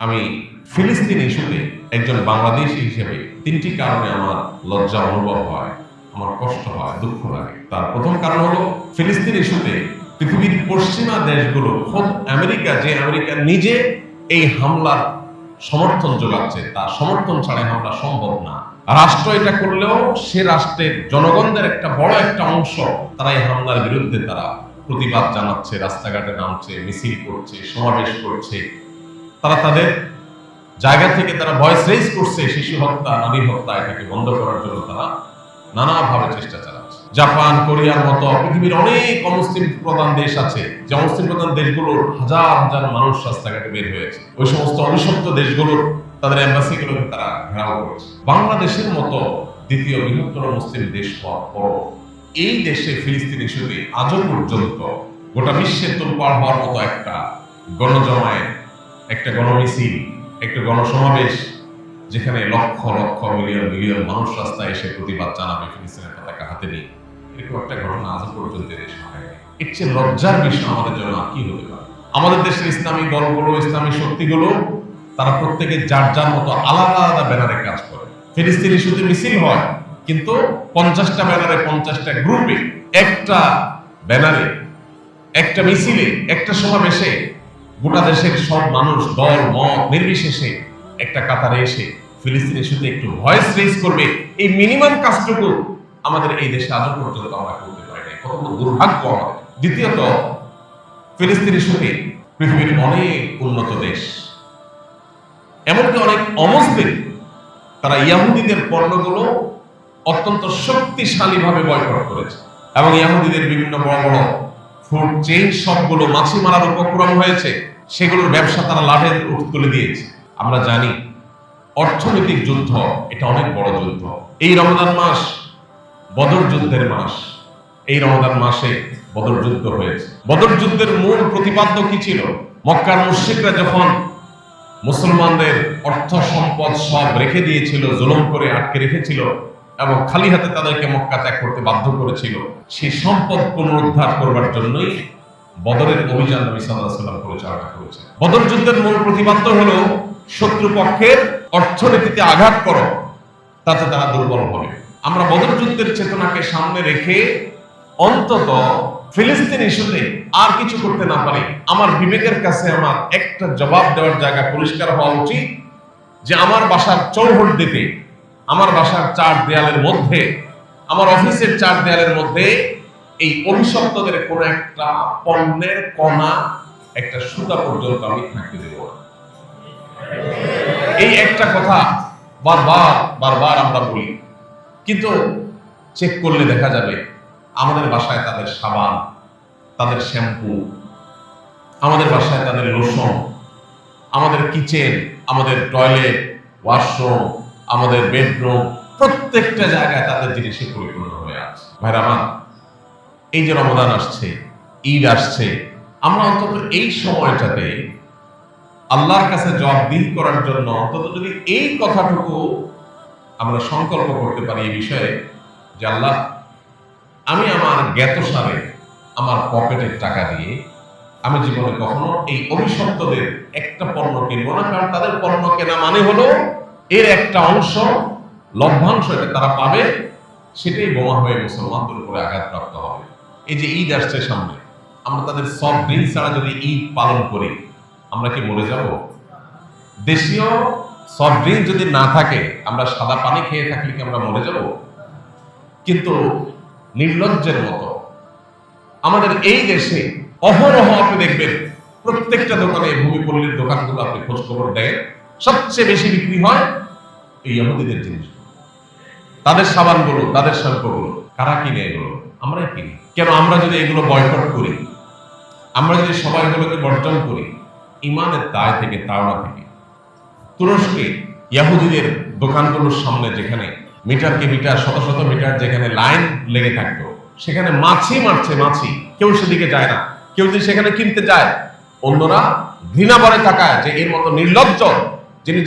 আমি ফিলিস্তিন ইস্যুতে একজন বাংলাদেশি হিসেবে তিনটি কারণে আমার লজ্জা অনুভব হয়, আমার কষ্ট হয়, দুঃখ লাগে। তার প্রথম কারণ হলো, ফিলিস্তিন ইস্যুতে পৃথিবীর পশ্চিমা দেশগুলো, খোদ আমেরিকা, যে আমেরিকা নিজে এই হামলার সমর্থন যোগাচ্ছে, তার সমর্থন ছাড়া হামলা সম্ভব না। রাষ্ট্র এটা করলেও সে রাষ্ট্রের জনগণদের একটা বড় একটা অংশ, তারা এই হামলার বিরুদ্ধে তারা প্রতিবাদ জানাচ্ছে, রাস্তাঘাটে নামছে, মিছিল করছে, সমাবেশ করছে। তারা তাদের জায়গা থেকে তারা ভয়েস রেজ করছে, শিশু হত্যা, নারী হত্যা, এটাকে বন্ধ করার জন্য তারা নানাভাবে চেষ্টা চালাচ্ছে। জাপান, কোরিয়ার মতো পৃথিবীর অনেক অমুসলিম প্রধান দেশ আছে, যে অমুসলিম প্রধান দেশগুলোর হাজার হাজার মানুষ রাস্তাঘাটে বের হয়েছে। ওই সমস্ত অভিশপ্ত দেশগুলোর তাদের এম্বাসিগুলোকে তারা ঘেরাও করেছে। বাংলাদেশের মতো দ্বিতীয় বৃহত্তর মুসলিম দেশ হওয়ার পর এই দেশে ফিলিস্তিন ইস্যুতে আজও পর্যন্ত গোটা বিশ্বের তোলপাড় হওয়ার মতো একটা গণজমায়েত একটা গণমিছিল একটা গণসমাবেশ, যেখানে লক্ষ লক্ষ, মিলিয়ন মিলিয়ন মানুষ রাস্তায় এসে প্রতিবাদ জানাবে ফিলিস্তিনের পতাকা হাতে নিয়ে। এরকম একটা ঘটনা আজ পর্যন্ত দেশ হয়নি এর চেয়ে লজ্জার বিষয় আমাদের জন্য কি হতে পারে? আমাদের দেশের ইসলামী দলগুলো, ইসলামী শক্তিগুলো, তারা প্রত্যেকে যার যার মতো আলাদা আলাদা ব্যানারে কাজ করে। ফিলিস্তিন ইস্যুতে মিছিল হয়, কিন্তু পঞ্চাশটা ব্যানারে পঞ্চাশটা গ্রুপে একটা ব্যানারে, একটা মিছিলে, একটা সমাবেশে গোটা দেশের সব মানুষ, দল, মত নির্বিশেষে একটা কাতারে এসে ফিলিস্তিন ইস্যুতে একটু ভয়েস রেজ করবে। এই মিনিমাম কাজটুকু আমাদের এই দেশে আজও পর্যন্ত আমরা করতে পারি নাই। কত দুর্ভাগ্য আমাদের। দ্বিতীয়ত, ফিলিস্তিন ইস্যুতে পৃথিবীর অনেক উন্নত দেশ। এমনকি অনেক অমুসলিম, তারা ইয়াহুদিদের পণ্যগুলো অত্যন্ত শক্তিশালীভাবে বয়কট করেছে। এবং ইয়াহুদিদের বিভিন্ন বড় বড় ফুড চেইন সবগুলো মাছি মারার উপক্রম হয়েছে, সেগুলোর ব্যবসা তারা লাভের তুলে দিয়েছে। আমরা জানি, অর্থনৈতিক যুদ্ধ, এটা অনেক বড় যুদ্ধ। এই রমজান মাস বদর যুদ্ধের মাস। এই রমজান মাসে বদর যুদ্ধ হয়েছে। বদর যুদ্ধের মূল প্রতিপাদ্য কি ছিল? মক্কার মুশরিকরা যখন মুসলমানদের অর্থ সম্পদ সব রেখে দিয়েছিল, জুলুম করে আটকে রেখেছিল এবং খালি হাতে তাদেরকে মক্কা ত্যাগ করতে বাধ্য করেছিল, সেই সম্পদ পুনরুদ্ধার করবার জন্যই বদরের অভিযান নবী সাল্লাম পরিচালনা করেছে বদর যুদ্ধের মূল প্রতিপাদ্য হলো শত্রুপক্ষের অর্থনীতিতে আঘাত করো, তাতে তারা দুর্বল হবে। আমরা বদর যুদ্ধের চেতনাকে সামনে রেখে অন্তত ফিলিস্তিন ইস্যুতে আর কিছু করতে না পারি, আমার বিবেকের কাছে আমার একটা জবাব দেওয়ার জায়গা পরিষ্কার হওয়া উচিত যে আমার বাসার চৌহট দিতে আমার বাসার চার দেয়ালের মধ্যে, আমার অফিসের চার দেয়ালের মধ্যে এই অভিশপ্তদের কোন একটা পণ্যের কণা, একটা সুতা পর্যন্ত আমি থাকতে দেব না। এই একটা কথা বারবার বারবার আমরা বলি। কিন্তু চেক করলে দেখা যাবে, আমাদের বাসায় তাদের সাবান, তাদের শ্যাম্পু, আমাদের বাসায় তাদের লোশন আমাদের কিচেন আমাদের টয়লেট ওয়াশরুম আমাদের বেডরুম প্রত্যেকটা জায়গায় তাদের জিনিসে পরিপূর্ণ হয়ে আছে। ভাইরা আমার, এই যে রমদান আসছে, ঈদ আসছে, আমরা অন্তত এই সময়টাতে আল্লাহর কাছে জবাবদিহি করার জন্য অন্তত যদি এই কথাটুকু আমরা সংকল্প করতে পারি এই বিষয়ে যে আল্লাহ, আমি আমার জ্ঞাত সারে আমার পকেটের টাকা দিয়ে আমি জীবনে কখনো এই অভিশপ্তদের একটা পণ্য কিনবো না, কারণ তাদের পণ্য কেনা মানে হলো এর একটা অংশ লভ্যাংশ এটা তারা পাবে, সেটাই বোমা হয়ে মুসলমানদের উপরে আঘাতপ্রাপ্ত হবে। এই যে ঈদ আসছে সামনে, আমরা তাদের সব দিন ছাড়া যদি ঈদ পালন করি, আমরা কি মরে যাব? দেশীয় সফট ড্রিঙ্ক যদি না থাকে, আমরা সাদা পানি খেয়ে থাকলে কি আমরা মরে যাব? কিন্তু নির্লজ্জের মতো আমাদের এই দেশে অহরহ আপনি দেখবেন, প্রত্যেকটা দোকানে ভূমিপল্লীর দোকানগুলো আপনি খোঁজ খবর দেন। সবচেয়ে বেশি বিক্রি হয় এই ইহুদিদের জিনিস। তাদের সাবানগুলো তাদের শ্যাম্পুগুলো কারা কিনে এগুলো? আমরাই কিনি। কেন আমরা যদি এগুলো বয়কট করি, আমরা যদি সবাই এগুলোকে বর্জন করি, ইমানের দায় থেকে তাওনা থেকে। তুরস্কে ইয়াহুদিদের দোকানগুলোর সামনে যেখানে মিটারকে মিটার, শত শত মিটার যেখানে লাইন লেগে থাকতো, সেখানে মাছি মারছে, মাছি। কেউ সেদিকে যায় না। কেউ যদি সেখানে কিনতে যায়, অন্যরা ঘৃণা বলে তাকায় যে এর মতো নির্লজ্জ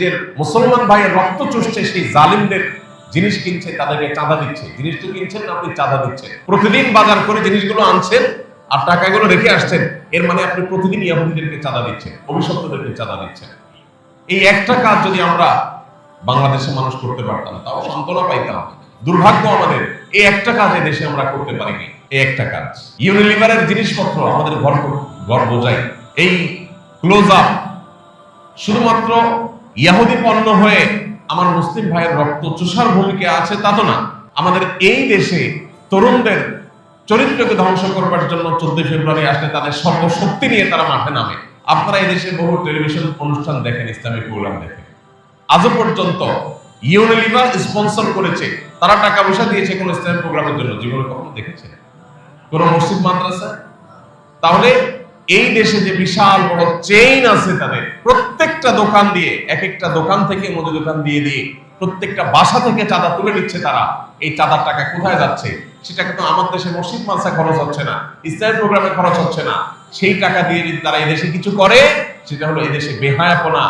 যে মুসলমান ভাইয়ের রক্ত চুষছে, সেই জালিমদের জিনিস কিনছে, তাদেরকে চাঁদা দিচ্ছে। জিনিস তো কিনছেন, না আপনি চাঁদা দিচ্ছেন? প্রতিদিন বাজার করে জিনিসগুলো আনছেন আর টাকাগুলো রেখে আসছেন, এর মানে আপনি প্রতিদিন ইয়াহুদিদেরকে চাঁদা দিচ্ছেন, অভিশপ্তদেরকে চাঁদা দিচ্ছেন। এই একটা কাজ যদি আমরা বাংলাদেশের মানুষ করতে পারতাম, তাও সান্ত্বনা পাইতাম। দুর্ভাগ্য আমাদের, এই একটা কাজ এই দেশে আমরা করতে পারিনি, এই একটা কাজ। ইউনিলিভারের জিনিসপত্র আমাদের ঘর ঘর বোঝাই এই ক্লোজ আপ শুধুমাত্র ইয়াহুদি পণ্য হয়ে আমার মুসলিম ভাইয়ের রক্ত চুষার ভূমিকা আছে তা তো না। আমাদের এই দেশে তরুণদের চরিত্রকে ধ্বংস করবার জন্য চোদ্দই ফেব্রুয়ারি আসলে তাদের সর্বশক্তি নিয়ে তারা মাঠে নামে। আপনারা এই দেশে বহু টেলিভিশন অনুষ্ঠান দেখেন, ইসলামিক প্রোগ্রাম দেখেন। আজও পর্যন্ত ইউনিলিভার স্পন্সর করেছে, তারা টাকা পয়সা দিয়েছে কোন ইসলামিক প্রোগ্রামের জন্য। জীবনে কখনো দেখেছে কোন মসজিদ, মাদ্রাসা? তাহলে এই দেশে যে বিশাল বড় চেইন আছে তাদের, প্রত্যেকটা দোকান দিয়ে এক একটা দোকান থেকে মুদি দোকান দিয়ে দিয়ে প্রত্যেকটা বাসা থেকে চাঁদা তুলে নিচ্ছে তারা। এই চাঁদার টাকা কোথায় যাচ্ছে? সেটা কিন্তু আমার দেশে মসজিদ মানসা খরচ হচ্ছে না ইসলাম প্রোগ্রামে খরচ হচ্ছে না। সেই টাকা দিয়ে যদি তারা এদেশে দেশে কিছু করে, সেটা হলো এদেশে দেশে বেহায়াপনা।